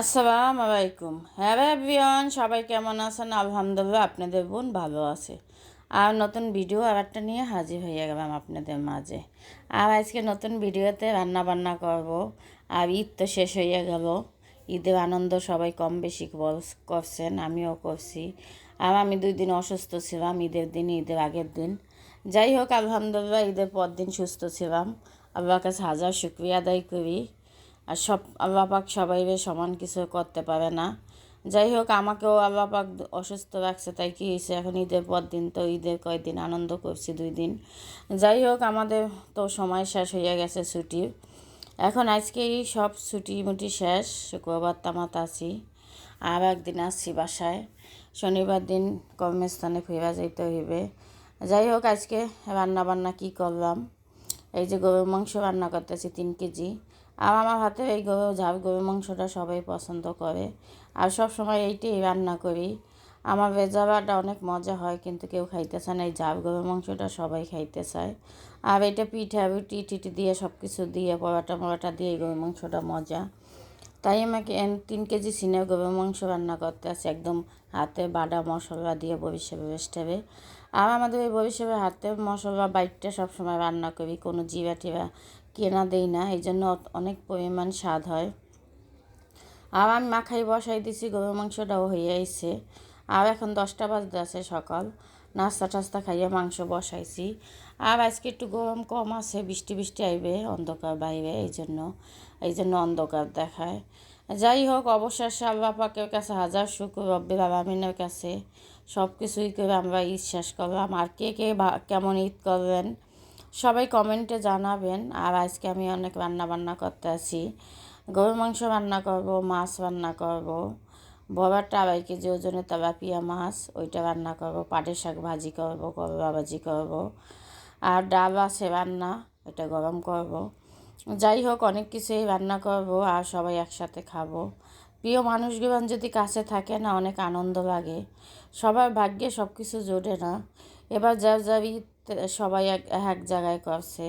আসসালামু আলাইকুম হ্যাঁ এভরিওয়ান, সবাই কেমন আছেন? আলহামদুলিল্লাহ আপনাদের বোন ভালো আছে। আর নতুন ভিডিও আর একটা নিয়ে হাজির হয়ে গেলাম আপনাদের মাঝে। আর আজকে নতুন ভিডিওতে রান্না বান্না করব। আর ঈদ তো শেষ হয়ে গেল। ঈদের আনন্দ সবাই কম বেশি করছেন, আমিও করছি। আর আমি দুই দিন অসুস্থ ছিলাম, ঈদের দিন, ঈদের আগের দিন। যাই হোক, আলহামদুলিল্লাহ ঈদের পর দিন সুস্থ ছিলাম। আল্লাহর কাছে হাজার শুক্রিয়া আদায় করি। আর সব আল্লাহ পাক সবাই সমান কিছু করতে পারে না। যাই হোক, আমাকেও আল্লাহ পাক অসুস্থ রাখছে, তাই কি হয়েছে এখন ঈদের পর দিন তো ঈদের কয়েকদিন আনন্দ করছি দুই দিন। যাই হোক, আমাদের তো সময় শেষ হয়ে গেছে ছুটির। এখন আজকেই সব ছুটি মুটি শেষ। শুক্রবার তামাত আছি আর একদিন আসছি বাসায়। শনিবার দিন কর্মস্থানে ফেরা যাইতে হইবে। যাই হোক, আজকে রান্না বান্না কী করলাম? এই যে গরুর মাংস রান্না করতেছি তিন কেজি। আর আমার হাতে এই গরু, ঝাল গরুর মাংসটা সবাই পছন্দ করে। আর সব সময় এইটাই রান্না করি। আমার ভেজাবাটা অনেক মজা হয়, কিন্তু কেউ খাইতে চায় না। এই ঝাল গরুর মাংসটা সবাই খাইতে চায়। আর এটা পিঠা, রুটি, টিটি দিয়ে সব কিছু দিয়ে, পরোটা মরাটা দিয়ে এই গরুর মাংসটা মজা। তাই আমাকে তিন কেজি সিনে গরুর মাংস রান্না করতে আছে একদম হাতে বাটা মশলা দিয়ে বরিশাবে বেস্টাবে আর আমাদের এই বরিশাবে হাতে মশলা বাইটটা সবসময় রান্না করি। কোনো জিরা টিরা কেনা দেই না, এই জন্য অনেক পরিমাণ স্বাদ হয়। আর আমি মাখাই বসাই দিছি, গরুর মাংসটাও হয়ে আইছে। আর এখন দশটা বাজতে আছে সকাল, নাস্তা টাস্তা খাইয়ে মাংস বসাইছি। আর আজকে একটু গরম কম আছে, বৃষ্টি বৃষ্টি আইবে, অন্ধকার বাইরে, এই জন্য এই জন্য অন্ধকার দেখায়। যাই হোক, অবশেষে আল্লাহ পাকের কাছে হাজার শুকুর রব্বির আলমিনের কাছে সব কিছুই করে আমরা ঈদ শেষ করলাম। আর কে কে কেমন ঈদ করবেন সবাই কমেন্টে জানাবেন। আর আজকে আমি অনেক রান্না বান্না করতে আছি। গরুর মাংস রান্না করব, মাছ রান্না করব, বড়াটা আড়াই কেজি ওজনে তেলাপিয়া মাছ, ওইটা রান্না করব, পাটের শাক ভাজি করব করবা ভাজি করব, আর ডাল আছে রান্না এটা গরম করব। যাই হোক, অনেক কিছুই রান্না করব আর সবাই একসাথে খাব। প্রিয় মানুষগুলো যদি কাছে থাকে না, অনেক আনন্দ লাগে। সবার ভাগ্যে সব কিছু জোটে না। এবার যার ঈদ সবাই এক এক জায়গায় করছে।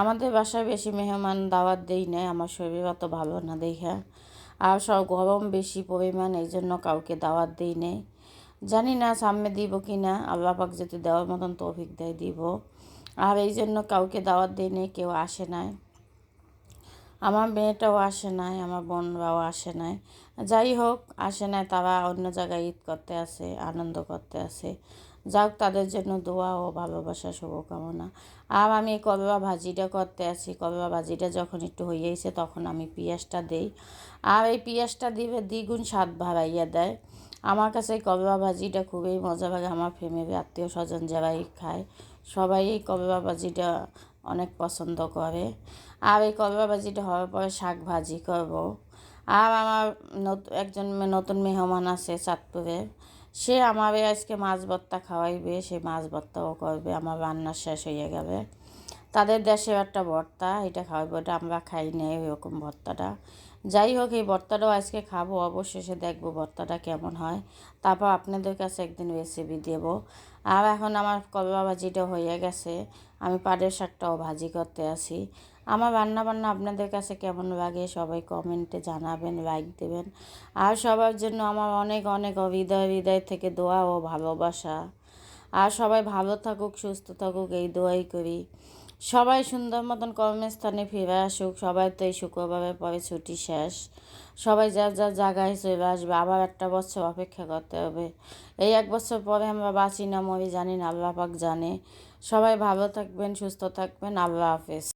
আমাদের বাসায় বেশি মেহমান দাওয়াত দেই নাই, আমার শরীর অত ভালো না দেখা আর সব গরম বেশি পরিমাণ এই জন্য কাউকে দাওয়াত দিই নেই। জানি না সামনে দিব কি না আল্লাহ পাক যদি দেওয়ার মতন তৌফিক দেয় দিব। আর এই জন্য কাউকে দাওয়াত দিই নেই, কেউ আসে নাই। আমার মেয়েটাও আসে নাই, আমার বোনরাও আসে নাই। যাই হোক, আসে নাই, তারা অন্য জায়গায় ঈদ করতে আসে আনন্দ করতে আসে যাক, তাদের জন্য দোয়া ও ভালোবাসা, শুভকামনা। আর আমি করবা ভাজিটা করতে আছি। করবা ভাজিটা যখন একটু হয়েছে তখন আমি পেঁয়াজটা দেই। আর এই পেঁয়াজটা দিবে দ্বিগুণ স্বাদ বাড়াইয়া দেয়। আমার কাছে করবা ভাজিটা খুবই মজা লাগে। আমার ফ্যামিলি আত্মীয় স্বজন যারাই খায়, সবাই এই করবা ভাজিটা অনেক পছন্দ করে। আর এই করবা ভাজিটা হওয়ার পরে শাক ভাজি করব। আর আমার নতুন, একজন নতুন মেহমান আছে চাঁদপুরের সে আমাকে আজকে মাছ ভর্তা খাওয়াইবে, সে মাছ ভর্তাও করবে, আমার রান্না শেষ হয়ে যাবে তাদের দেশের একটা ভর্তা, এটা খাওয়াবো এটা আমরা খাই না, এরকম ভর্তাটা। যাই হোক, এই ভর্তাটাও আজকে খাব অবশেষে দেখব ভর্তাটা কেমন হয়। তারপর আপনাদের কাছে একদিন রেসিপি দেবো। আর এখন আমার করলা ভাজিটা হয়ে গেছে, আমি পাটের শাকটাও ভাজি করতে আসি আমার রান্না বান্না আপনাদের কাছে কেমন লাগে সবাই কমেন্টে জানাবেন লাইক দেবেন। আর সবার জন্য আমার অনেক অনেক হৃদয় হৃদয় থেকে দোয়া ও ভালোবাসা। আর সবাই ভালো থাকুক, সুস্থ থাকুক, এই দোয়াই করি। সবাই সুন্দর মতন কর্মস্থানে ফিরে আসুক, সবাই তো এই শুক্রবারের পরে ছুটি শেষ। সবাই যার যার জায়গায় চলে আসবে, আবার একটা বছর অপেক্ষা করতে হবে। এই এক বছর পরে আমরা বাঁচি না, মরি জানি না, আল্লাহ পাক জানে। সবাই ভালো থাকবেন, সুস্থ থাকবেন, আল্লাহ হাফেজ।